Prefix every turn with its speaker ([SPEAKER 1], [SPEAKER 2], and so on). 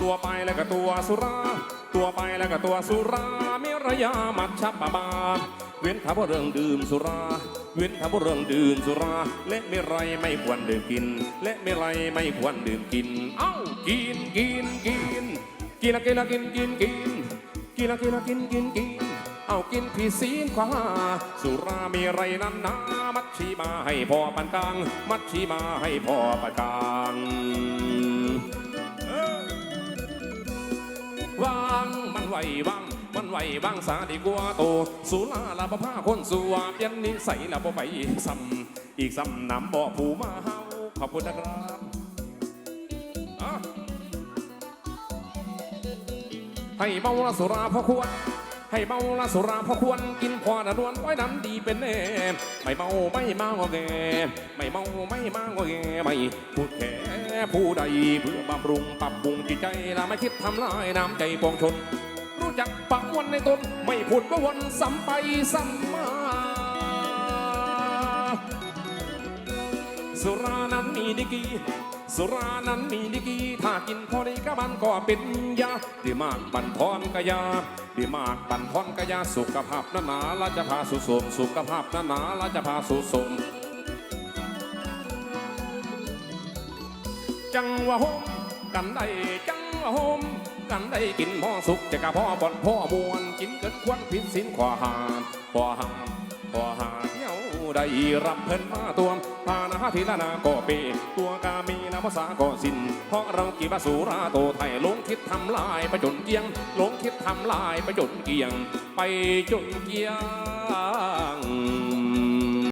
[SPEAKER 1] ตัวไปแล้วก็ตัวสุรา ตัวไปแล้วก็ตัวสุรามีระยะมัดชับปะบาเว้นถ้าว่าเรื่องดื่มสุรา เว้นถ้าว่าเรื่องดื่มสุรา และไม่ไรไม่ควรดื่มกิน และไม่ไรไม่ควรดื่มกิน เอ้ากินกินกินกินละกินละกินกินกินกินละกินละกินกินกินเอากินพี่ศีลขวาสุรามีไรนั้นนามัดชีมาให้พอปานกลาง มัดชีมาให้พอปานกลาง ไหววาง มันไหววางสาดีกว่าโต สุราลาบผ้าคนสัวเปลี่ยนนิสัยลาบไปซ้ำอีกซ้ำน้ำบ่อผู้มาเฮาขอบคุณนะครับให้เมาละสุราพอควร ให้เมาละสุราพอควร กินพอนะนวลไว้นั้นดีเป็นแน่ไม่เมาไม่มางอแงไม่เมาไม่มางอแงไม่พูดแค่ผู้ใดเพื่อบำรุงปรับปรุงจิตใจและไม่คิดทำลายน้ำใจปวงชน จักปักวันในตน ไม่พูดว่าวันซ้ำไปซ้ำมา สุรานั้นมีดีกีสุรานั้นมีดีกีถ้ากินพอดีก็มันก็เป็นยาดีมากบันทอนกยาดีมากบันทอนกยาสุขภาพนานาเราจะพาสุสมสุขภาพนานาเราจะพาสุสมจังว่าโฮมกันได้จังว่าโฮม กันได้กินพ่อสุขจะกะพ่อบ่อนพ่อมวนกินเกินควรผิดศีลขวาหาขวาหาขวาหาเที่ยวได้รับเพิ่นมาตัวพานาทีละนาก็เปตัวกามีนาภาษาก็สิ้นเพราะเรากีบสุราโตไทยลงคิดทำลายไปจนเกียงลงคิดทำลายไปจนเกียง ไปจนเกียง